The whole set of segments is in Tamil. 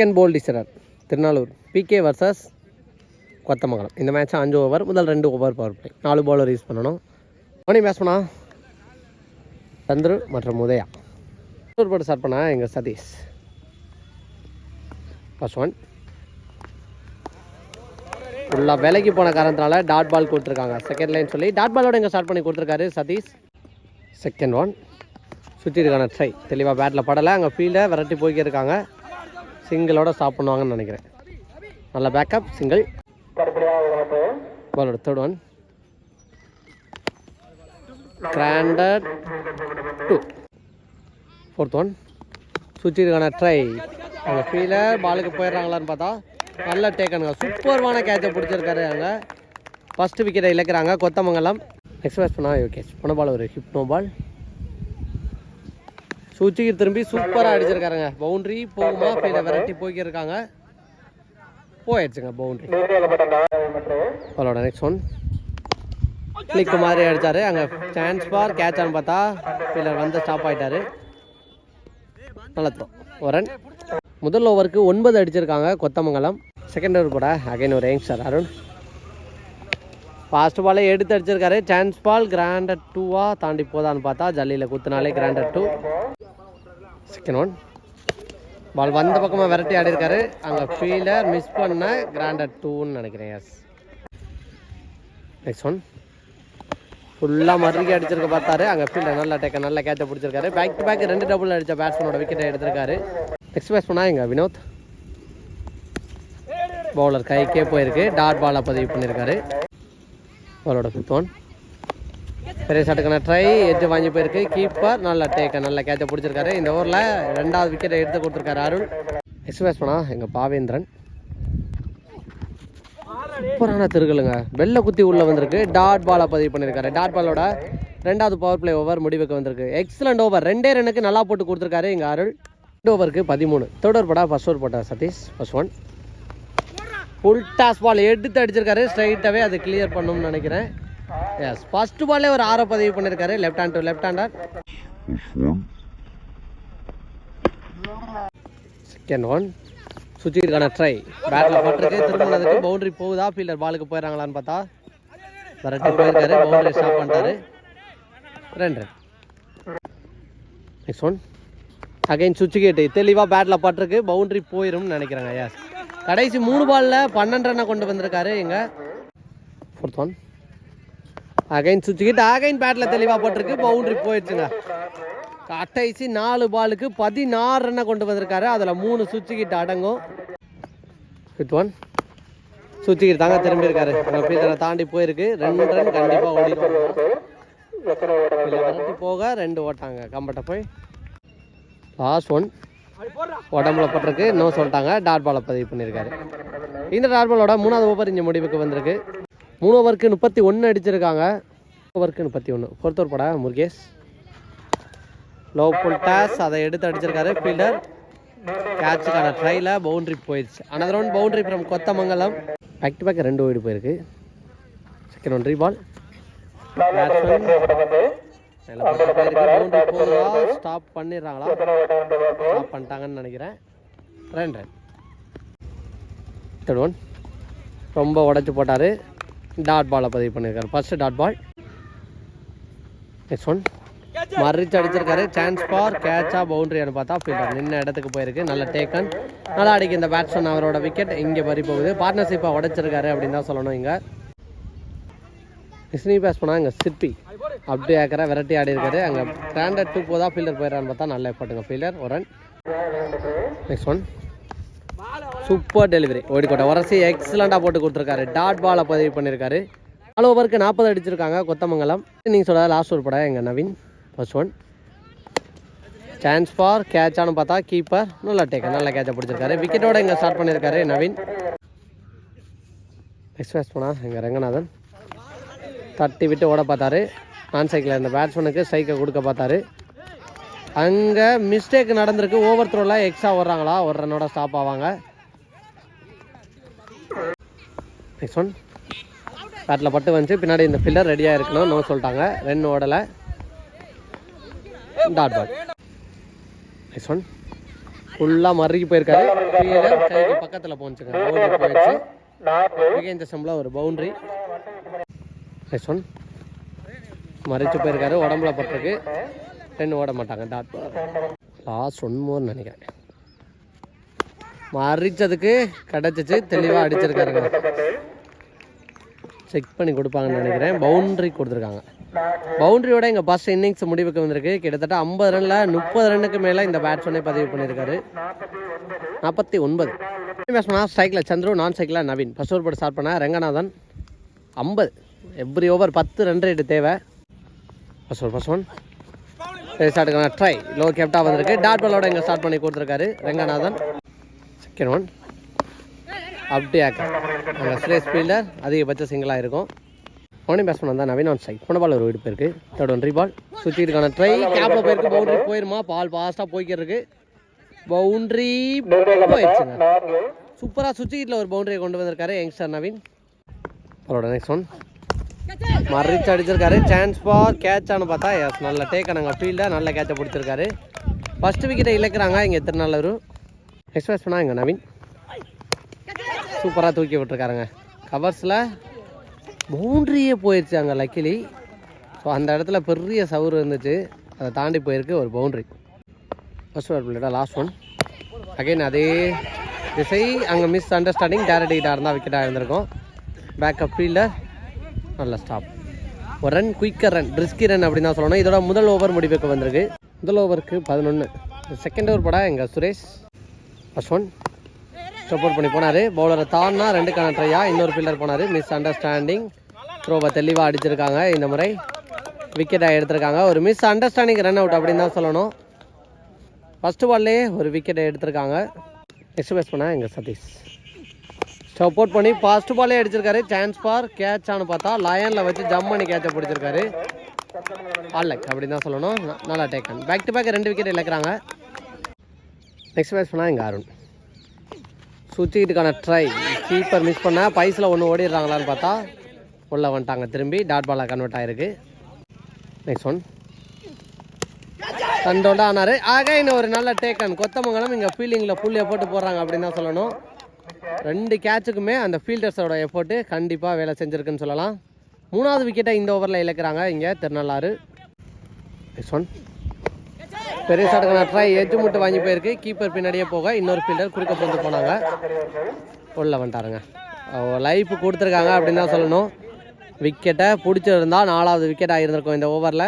செகண்ட் போல் டிசரர் திருநாளூர். PK versus Kothamangalam. இந்த மேட்ச் அஞ்சு ஓவர் முதல் ரெண்டு ஓவர் பவர் பிளே நாலு பாலர் யூஸ் பண்ணணும். மணி பேட்ஸ்மனா சந்துரு மற்றும் உதயா. சூர் போட்டு ஸ்டார்ட் பண்ணா எங்கள் சதீஷ்? ஃபர்ஸ்ட் ஒன் ஃபுல்லாக விலைக்கு போன காரணத்தினால டாட் பால் கொடுத்துருக்காங்க. செகண்ட் லைன் சொல்லி டாட் பாலோட இங்கே ஸ்டார்ட் பண்ணி கொடுத்துருக்காரு சதீஷ். செகண்ட் ஒன் சுற்றி இருக்கான ட்ரை தெளிவாக பேட்டில் படலை. அங்கே ஃபீல்டை விரட்டி போய்க்கிருக்காங்க சிங்கிளோட ஸ்டாப் பண்ணுவாங்கன்னு நினைக்கிறேன். நல்ல பேக்கப் சிங்கிள் பாலோட third one granted to fourth one சுற்றி இருக்கான ட்ரை அவங்க ஃபீலர் பாலுக்கு போயிடுறாங்களான்னு பார்த்தா நல்ல டேக்கனுங்க சூப்பர்வான கேட்சை பிடிச்சிருக்காரு அங்கே. ஃபஸ்ட்டு விக்கெட்டை இழக்கிறாங்க கொத்தமங்கலம். நெக்ஸ்ட் பேஸ் பண்ணா ஓகே போன பால் ஒரு ஹிப்னோ பால் சூச்சிக்கு திரும்பி சூப்பராக அடிச்சிருக்காருங்க. பவுண்டரி போகுமா ஃபீல்டை விரட்டி போய்க்கிருக்காங்க. போயிடுச்சுங்க பவுண்ட்ரி அவளோட நெக்ஸ்ட் ஒன் கிளிக் மாதிரி அடிச்சாரு. அங்கே சான்ஸ் பார் கேட்சான்னு பார்த்தா ஃபீல்டர் வந்து ஸ்டாப் ஆயிட்டாரு. நல்லத்தோம் த்ரோ முதல் ஓவருக்கு ஒன்பது அடிச்சிருக்காங்க கொத்தமங்கலம். செகண்ட் ஓவர் கூட அகைன் ஒரு யங்ஸ்டர் அருண். ஃபாஸ்ட் பாலே எடுத்து அடிச்சிருக்காரு. சான்ஸ் பால் கிராண்டட் டூவா தாண்டி போதான்னு பார்த்தா ஜல்லியில் குத்துனாலே granted to second one ball வந்த பக்கமாக விரட்டி ஆடி இருக்காரு அங்கே ஃபீல்டர் மிஸ் பண்ண கிராண்டட் டூன்னு நினைக்கிறேன் எஸ் நெக்ஸ்ட் ஒன் ஃபுல்லாக மறுக்கி அடிச்சிருக்க பார்த்தாரு. அங்கே ஃபீல்டர் நல்லா டேக்க நல்ல கேட்ச பிடிச்சிருக்காரு. பேக் டு பேக் ரெண்டு டபுள் அடித்த பேட்ஸ்மேனோட விக்கெட்டை எடுத்திருக்காரு. நெக்ஸ்ட் பேட்ஸ்மேனா இங்கே வினோத். பவுலர் கைக்கே போயிருக்கு. டாட் பாலை பதிவு பண்ணியிருக்காரு அவளோட ஃபிஃப்த் ஒன் பெரிய சட்டுக்கான ட்ரை எட்ஜ் வாங்கி போயிருக்கு. கீப்பர் நல்ல டேக்க நல்ல கேட்சை பிடிச்சிருக்காரு. இந்த ஓவரில் ரெண்டாவது விக்கெட்டை எடுத்து கொடுத்துருக்காரு அருள் எக்ஸ்பிரஸ் பண்ணா எங்கள் பாவேந்திரன். சூப்பரான திருகலுங்க. வெள்ளை குத்தி உள்ள வந்திருக்கு. டாட் பாலை பதிவு பண்ணியிருக்காரு டாட் பாலோட ரெண்டாவது பவர் பிளே ஓவர் முடிவுக்கு வந்திருக்கு. எக்ஸலண்ட் ஓவர் ரெண்டே ரனுக்கு நல்லா போட்டு கொடுத்துருக்காரு எங்க அருள். ரெண்டு ஓவருக்கு பதிமூணு. தேர்ட் ஓவர் போட்டா ஃபஸ்ட் ஓவர் போட்டார் Satish. First one full toss ball எடுத்து அடிச்சிருக்காரு. ஸ்ட்ரைட்டாகவே அது கிளியர் பண்ணும்னு நினைக்கிறேன். எஸ் ஃபர்ஸ்ட் பால்லே ஒரு ஆரோ பதிவு பண்ணியிருக்காரு left hand to left hander second one சுற்றி இருக்கான ட்ரை பேட்டில் பட்டிருக்கு. திரும்பினதுக்கு பவுண்டரி போகுதா? ஃபீல்டர் பாலுக்கு போயிடறாங்களான்னு பார்த்தா? விரட்டி போயிருக்காரு. பவுண்டரி ஸ்டாப் பண்ணிட்டாரு. ரெண்டு. நெக்ஸ்ட் ஒன் அகைன் சுவிட்ச் கேட்டு தெளிவாக பேட்டில் பட்டிருக்கு. பவுண்டரி போயிரும்னு நினைக்கிறேங்க. எஸ் கடைசி மூணு பாலில் பன்னெண்டு ரன்னை கொண்டு வந்திருக்காரு எங்க ஃபோர்த் ஒன் அகைன் சுவிட்ச் கிட்ட அகைன் பேட்டில் தெளிவாக பட்டிருக்கு. பவுண்டரி போயிடுச்சுங்க. கடைசி நாலு பாலுக்கு பதினாறு ரன்னை கொண்டு வந்திருக்காரு. அதில் மூணு சுவிட்ச் கிட்ட அடங்கும். ஃபிஃப்த் ஒன் சுவிட்ச் கிட்ட தாங்க திரும்பி இருக்காரு அந்த ஃபீல்டரை தாண்டி போயிருக்கு. ரெண்டு ரன் கண்டிப்பாக ஓடிடுவாங்க போக ரெண்டு ஓட்டாங்க. கம்பட்டை போய். லாஸ்ட் ஒன் உடம்புல பட்டிருக்கு இன்னும் சொல்லிட்டாங்க. டாட் பாலை பதிவு பண்ணியிருக்காரு. இந்த டாட் பாலோட மூணாவது ஓவர் இங்கே முடிவுக்கு வந்திருக்கு. மூணு ஓவருக்கு முப்பத்தி ஒன்று அடிச்சிருக்காங்க. ஓவருக்கு முப்பத்தி ஒன்று பொறுத்தவர் பட முருகேஷ். லோ புல்டாஸ் அதை எடுத்து அடிச்சிருக்காரு. ஃபீல்டர் கேட்சுக்கான ட்ரையில் பவுண்ட்ரி போயிடுச்சு. Another one boundary from Kothamangalam. Back to back ரெண்டு ஓடி போயிருக்கு. செகண்ட் ஒன் ரீபால் பேட்ஸ்மேன் போகுதா ஸ்டாப் பண்ணிடுறாங்களா? ஸ்டாப் பண்ணிட்டாங்கன்னு நினைக்கிறேன். ரெண்டு. தேர்ட் ஒன் ரொம்ப உடச்சி போட்டார். டாட் பாலை பதிவு பண்ணியிருக்காரு. First dot ball next one மறிச்சு அடிச்சிருக்காரு. சான்ஸ் ஃபார் கேட்சா பவுண்டரியானு பார்த்தா ஃபீல்டர் நின்ன இடத்துக்கு போயிருக்கு. நல்ல டேக்கன் நல்லா அடிக்க இந்த பேட்ஸ்மேன் அவரோட விக்கெட் இங்கே பறி போகுது. பார்ட்னர்ஷிப்பாக உடைச்சிருக்காரு அப்படின்னு தான் சொல்லணும் இங்கே. பேஸ் போனால் இங்கே சிற்பி. அப்படி ஏக்கரை வெரைட்டி ஆடி இருக்காரு. அங்கே ஸ்டாண்டர்ட் டூ போதா ஃபீல்டர் போயிடறான்னு பார்த்தா நல்ல போட்டுங்க ஃபீல்டர் ஒரு run next one super delivery ஓடிக்கோட்டை. உரசி எக்ஸலண்டாக போட்டு கொடுத்துருக்காரு. டாட் பாலை பதிவு பண்ணியிருக்காரு நாலு ஓவருக்கு நாற்பது அடிச்சிருக்காங்க கொத்தமங்கலம். நீங்கள் சொல்ல லாஸ்ட் ஒரு படம் எங்கள் Naveen? First one chance for கேட்சானு பார்த்தா கீப்பர் நல்லா டேக்க நல்ல கேட்சை பிடிச்சிருக்காரு. விக்கெட்டோட இங்கே ஸ்டார்ட் பண்ணியிருக்காரு நவீன். நெக்ஸ்ட் பேட்ஸ் எங்கள் ரங்கநாதன்? தட்டி விட்டு ஓட பார்த்தாரு. நான் சைக்கிள் இருந்த பேட்ஸ்மேனுக்கு ஸ்ட்ரைக்கை கொடுக்க பார்த்தாரு. அங்கே மிஸ்டேக் நடந்திருக்கு. ஓவர் த்ரோலாம் எக்ஸ்ட்ரா ஓடுறாங்களா? ஒரு ரன்னோட ஸ்டாப் ஆவாங்க. நெக்ஸ்ட் ஒன் பேட்டில் பட்டு வந்துச்சு. பின்னாடி இந்த ஃபில்லர் ரெடியாக இருக்கணும். நோ சொல்லிட்டாங்க. ரன் ஓடலை. டாட் பால் நெக்ஸ்ட் ஒன் ஃபுல்லாக மறுக்கி போயிருக்காரு. கீழே கைக்கு பக்கத்தில் போச்சுங்க போயிடுச்சு. மிக இந்த சம்பளம் ஒரு பவுண்ட்ரி நெக்ஸ்ட் ஒன் மறைச்சு போயிருக்காரு உடம்புல பட்டிருக்கு. ரெண்டு ஓட மாட்டாங்க டாட் லாஸ்ட் ஒன் மோர் நினைக்கிறேன். மறிச்சதுக்கு கிடச்சிச்சு தெளிவாக அடிச்சிருக்காருங்க. செக் பண்ணி கொடுப்பாங்கன்னு நினைக்கிறேன். பவுண்ட்ரி கொடுத்துருக்காங்க. பவுண்டரியோட எங்கள் ஃபஸ்ட் இன்னிங்ஸ் முடிவுக்கு வந்திருக்கு. கிட்டத்தட்ட ஐம்பது ரனில் முப்பது ரன்னுக்கு மேலே இந்த பேட்ஸ்மேனே பதிவு பண்ணியிருக்காரு. நாற்பத்தி ஒன்பது. பேட்ஸ்மேனா ஸ்ட்ரைக்கில் சந்துரு நான் ஸ்ட்ரைக்கில் நவீன். ஃபஸ்ட் ஓவர் போட்டு ஸ்டார்ட் பண்ண ரங்கநாதன் ஐம்பது. எவ்ரி ஓவர் பத்து ரன் ரேட்டு தேவை. ஃபஸ்ட் ஒன் ஃபஸ்ட் ஒன் ஸ்டார்ட்டுக்கான ட்ரை லோ கேப்டாக வந்திருக்கு. டாட் பாலோட இங்கே ஸ்டார்ட் பண்ணி கொடுத்துருக்காரு ரங்கநாதன். செகண்ட் ஒன் அப்படியே அங்கே ஸ்லேஸ் ஃபீல்டர் அதிகபட்ச சிங்கிளாக இருக்கும் ஓனி பேட்ஸ்மேன் தான் நவீன் ஆன் ஸ்ட்ரைக் போன பால் ஒரு வீடு போயிருக்கு. தேர்ட் ஒன் பால் சுற்றிட்டுக்கான ட்ரை கேப்பில் போயிருக்கு. பவுண்டரி போயிருமா? பால் ஃபாஸ்ட்டாக போய்க்கிருக்கு பவுண்ட்ரி போயிடுச்சுங்க சூப்பராக சுற்றிக்கிட்டில் ஒரு பவுண்டரியை கொண்டு வந்திருக்காரு யங்ஸ்டர் நவீன். அவரோட நெக்ஸ்ட் ஒன் மறிச்சு அடிச்சிருக்காரு சான்ஸ் ஃபார் கேட்சானு பார்த்தா எஸ் நல்ல டேக் நாங்கள் நல்ல கேட்சை பிடிச்சிருக்காரு. ஃபஸ்ட்டு விக்கெட்டை இழக்கிறாங்க இங்கே திருநள்ளூர் எக்ஸ்பிரஸ் பண்ணால் இங்கே நவீன். சூப்பராக தூக்கி விட்டுருக்காருங்க. கவர்ஸில் பவுண்ட்ரியே போயிடுச்சு அங்கே லக்கிலி ஸோ அந்த இடத்துல பெரிய சவுறு இருந்துச்சு. அதை தாண்டி போயிருக்கு ஒரு பவுண்ட்ரி ஃபஸ்ட் ஓவர் பிளேட்டா லாஸ்ட் ஒன் அகைன் அதே திசை அங்கே மிஸ் அண்டர்ஸ்டாண்டிங் டேரக்ட் ஹிட்டாக இருந்தால் விக்கெட்டாக இருந்திருக்கும். பேக்கப் ஃபீல்டர் நல்ல ஸ்டாப் ஒரு run quicker run risky run அப்படின்னு தான் சொல்லணும். இதோட முதல் ஓவர் முடிவுக்கு வந்திருக்கு. முதல் ஓவருக்கு பதினொன்று செகண்ட் ஓவர் படா எங்கள் சுரேஷ்? ஃபஸ்ட் ஒன் சப்போர்ட் பண்ணி போனார். பவுலரை தான்னா ரெண்டு கண ட்ரையா இன்னொரு ஃபீல்டர் போனார். மிஸ் அண்டர்ஸ்டாண்டிங் த்ரோவை தெளிவாக அடிச்சிருக்காங்க இந்த முறை. விக்கெட்டாக எடுத்திருக்காங்க. ஒரு மிஸ் அண்டர்ஸ்டாண்டிங் ரன் அவுட் அப்படின்னு தான் சொல்லணும். ஃபஸ்ட்டு பால்லேயே ஒரு விக்கெட்டை எடுத்திருக்காங்க. நெக்ஸ்ட் பேஸ் பண்ணால் எங்கள் சதீஷ்? சப்போர்ட் பண்ணி ஃபர்ஸ்ட் பாலே அடிச்சிருக்காரு. சான்ஸ் பார் கேட்ச் ஆனு பார்த்தா லயனில் வச்சு ஜம் பண்ணி கேட்சை பிடிச்சிருக்காரு. ஆல்லக் அப்படின்னு தான் சொல்லணும். ந- நல்லா டேக்கன் பேக் டு பேக் ரெண்டு விக்கெட் இழக்கிறாங்க. நெக்ஸ்ட் பேஸ் பண்ணால் எங்கள் அருண். சுற்றிக்கிட்டுக்கான ட்ரை கீப்பர் மிஸ் பண்ண பைஸில் ஒன்று ஓடிடுறாங்களான்னு பார்த்தா உள்ளே வந்துட்டாங்க திரும்பி. டாட் பாலாக கன்வெர்ட் ஆகிருக்கு நெக்ஸ்ட் ஒன் கண்டோண்டா ஆனார். அகைன் ஒரு நல்ல டேக்கன் கொத்தமங்கலம் இங்கே ஃபீல்டிங்கில் புள்ளியை போட்டு போடுறாங்க அப்படின்னு தான் சொல்லணும். ரெண்டு கேட்சுக்குமே அந்த ஃபீல்டர்ஸோட எஃபோர்ட்டு கண்டிப்பாக வேலை செஞ்சுருக்குன்னு சொல்லலாம். மூணாவது விக்கெட்டை இந்த ஓவரில் இழக்கிறாங்க இங்கே திருநள்ளாறு. நெக்ஸ்ட் ஒன் பெரிய ஷாட்டுக்கான ட்ரை எஜ்ஜு மட்டும் வாங்கி போயிருக்கு. கீப்பர் பின்னாடியே போக இன்னொரு ஃபீல்டர் குறுக்க போந்து போனாங்க. உள்ள வந்துட்டாருங்க. லைஃப் கொடுத்துருக்காங்க அப்படின்னு தான் சொல்லணும். விக்கெட்டை பிடிச்சிருந்தா நாலாவது விக்கெட் ஆகியிருந்திருக்கும் இந்த ஓவரில்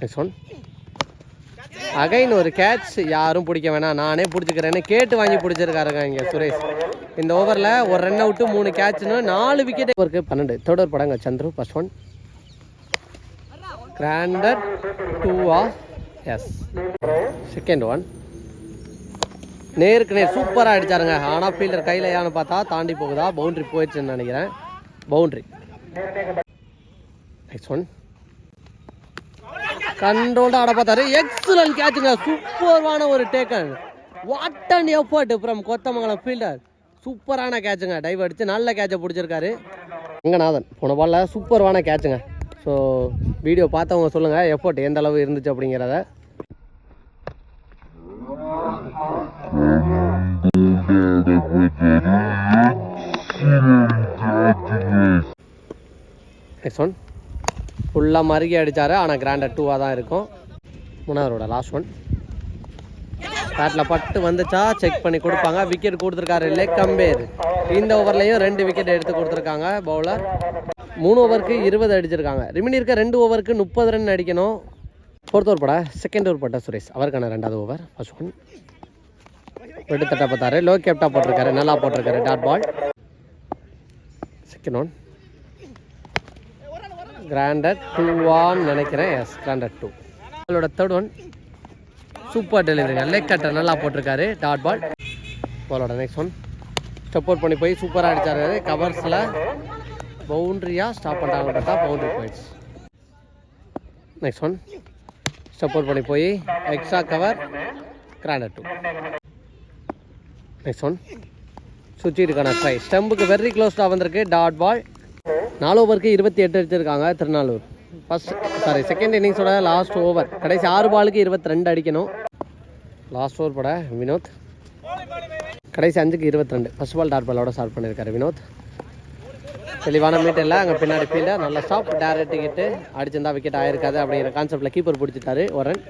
நெக்ஸ்ட் ஒன் அகைன் ஒரு கேட்ச் யாரும் பிடிக்க வேணாம். நானே பிடிச்சிக்கிறேன்னு கேட்டு வாங்கி பிடிச்சிருக்காருங்க இங்கே சுரேஷ். இந்த ஓவரில் ஒரு ரன் அவுட்டு மூணு கேட்ச்னு நாலு விக்கெட் இருக்கு பன்னெண்டு. தேர்ட் ஓவர் படங்க சந்துரு ஃபர்ஸ்ட் ஒன் கிராண்டர் டூவா எஸ் செகண்ட் ஒன் நேருக்கு நேர் சூப்பராக அடித்தாருங்க ஆனால் ஃபீல்டர் கையில் ஏன்னு பார்த்தா தாண்டி போகுதா? பவுண்ட்ரி போயிடுச்சுன்னு நினைக்கிறேன். பவுண்ட்ரி நெக்ஸ்ட் ஒன் கண்ட்ரோல்டு ஆட பார்த்தாரு. எக்ஸலன்ட் கேட்சுங்க சூப்பர்வான ஒரு taken what and effort from Kothamangalam fielder சூப்பரான கேட்சுங்க டைவ் அடித்து நல்ல கேட்சை பிடிச்சிருக்காரு. ரங்கநாதன் போன பாலில் சூப்பர்வான கேட்சுங்க ஸோ வீடியோ பார்த்தவங்க சொல்லுங்கள் எஃபர்ட் எந்த அளவு இருந்துச்சு அப்படிங்கிறத. நெக்ஸ்ட் ஒன் ஃபுல்லாக மறுகி அடித்தார் ஆனால் கிராண்டர் டூவாக தான் இருக்கும். மூணாவதோட லாஸ்ட் ஒன் பேட்டில் பட்டு வந்துச்சா? செக் பண்ணி கொடுப்பாங்க. விக்கெட் கொடுத்துருக்காரு லெக் கம்பேர். இந்த ஓவர்லேயும் ரெண்டு விக்கெட் எடுத்து கொடுத்துருக்காங்க பவுலர் மூணு ஓவருக்கு இருபது அடிச்சிருக்காங்க. ரிமினி இருக்க ரெண்டு ஓவருக்கு முப்பது ரன் அடிக்கணும். ஃபோர்த் ஓவர் பட. செகண்ட் ஓவர் பட்ட சுரேஷ். அவருக்கான ரெண்டாவது ஓவர் ஃபர்ஸ்ட் ஒன் வெட்டு தட்டை பார்த்தாரு லோ கேப்டா போட்டிருக்காரு. நல்லா போட்டிருக்காரு. Dot ball second one granted டூவான்னு நினைக்கிறேன். எஸ் கிராண்டட் டூ அவளோட தேர்ட் ஒன் சூப்பர் டெலிவரிங்க லெக் கட்டர் நல்லா போட்டிருக்காரு டாட் பால் பாலோட நெக்ஸ்ட் ஒன் சப்போர்ட் பண்ணி போய் சூப்பராக அடிச்சாரு. கவர்ஸில் பவுண்ட்ரியாக ஸ்டாப் பண்ணுறாங்க பார்த்தா பவுண்ட்ரி போயிடுச்சு நெக்ஸ்ட் ஒன் சப்போர்ட் பண்ணி போய் extra cover granted to next one சுற்றி இருக்கான ட்ரை ஸ்டம்புக்கு வெரி க்ளோஸ்டாக வந்திருக்கு டாட் பால் நாலு ஓவருக்கு இருபத்தி எட்டு அடிச்சிருக்காங்க திருநாளூர். ஃபஸ்ட் சாரி செகண்ட் இன்னிங்ஸோட லாஸ்ட் ஓவர் கடைசி ஆறு பாலுக்கு இருபத்தி ரெண்டு அடிக்கணும். லாஸ்ட் ஓவர் பட வினோத். கடைசி அஞ்சுக்கு இருபத்தி ரெண்டு ஃபஸ்ட் பால் டாட் பாலோட ஸ்டார்ட் பண்ணியிருக்காரு வினோத். தெளிவான மீட் இல்லை அங்கே பின்னாடி ஃபீல்டர் நல்லா ஸ்டாப் டேரக்ட் கிட்டு அடிச்சிருந்தா விக்கெட் ஆயிருக்காது அப்படிங்கிற கான்செப்டில் கீப்பர் பிடிச்சிட்டாரு ஒரன்.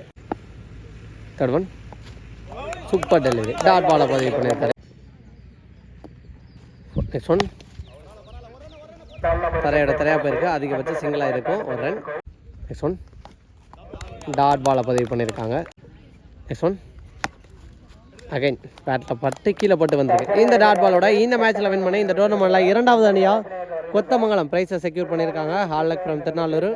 Third one super delivery dot பாலை பதிவு பண்ணியிருக்காரு நெக்ஸ்ட் ஒன் தரையோட தரையாக போயிருக்கு. அதிகபட்சம் சிங்கிளாக இருக்கும் ஒரு ரன் நெக்ஸ்ட் ஒன் டாட் பாலை பதிவு பண்ணியிருக்காங்க. நெக்ஸ்ட் ஒன் அகைன் பேட்டில் பட்டு கீழே போட்டு வந்திருக்கு. இந்த டாட் பாலோட இந்த மேட்ச்சில் வின் பண்ணி இந்த டோர்னமெண்ட்டில் இரண்டாவது அணியாக கொத்தமங்கலம் ப்ரைஸை செக்யூர் பண்ணியிருக்காங்க. Hall from Thirunalur